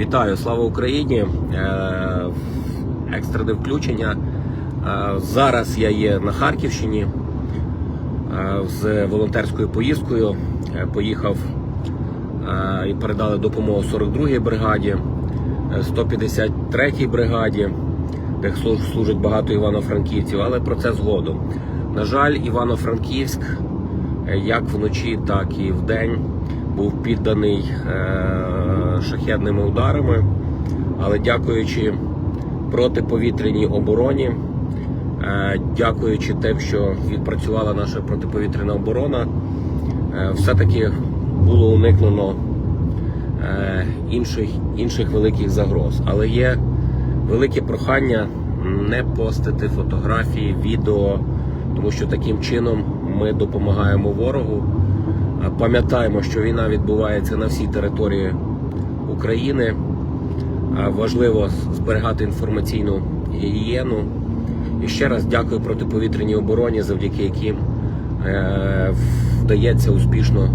Вітаю, слава Україні! Е, Екстрене включення. Е, Зараз я є на Харківщині е, з волонтерською поїздкою. Поїхав і передали допомогу 42-й бригаді, е, 153-й бригаді, де служить багато івано-франківців, але про це згодом. На жаль, Івано-Франківськ як вночі, так і вдень був підданий шахедними ударами, але дякуючи протиповітряній обороні, е, дякуючи тим, що відпрацювала наша протиповітряна оборона, е, все-таки було уникнено е, інших, інших великих загроз. Але є велике прохання не постити фотографії, відео, тому що таким чином ми допомагаємо ворогу. Пам'ятаємо, що війна відбувається на всій території України. Е, Важливо зберігати інформаційну гігієну. І ще раз дякую протиповітряній обороні, завдяки яким е, вдається успішно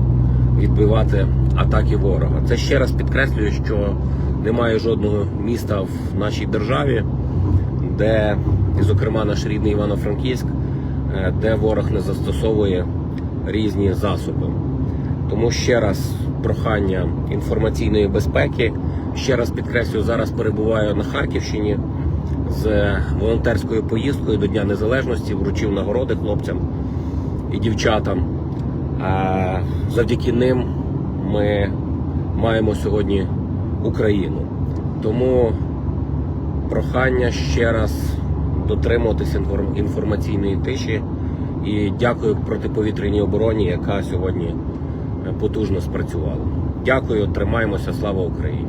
відбивати атаки ворога. Це ще раз підкреслюю, що немає жодного міста в нашій державі, де, зокрема, наш рідний Івано-Франківськ, е, де ворог не застосовує різні засоби. Тому ще раз прохання інформаційної безпеки. Ще раз підкреслюю, зараз перебуваю на Харківщині з волонтерською поїздкою до Дня Незалежності, вручив нагороди хлопцям і дівчатам. Завдяки ним ми маємо сьогодні Україну. Тому прохання ще раз дотримуватися інформаційної тиші і дякую протиповітряній обороні, яка сьогодні потужно спрацювало. Дякую, тримаємося, слава Україні!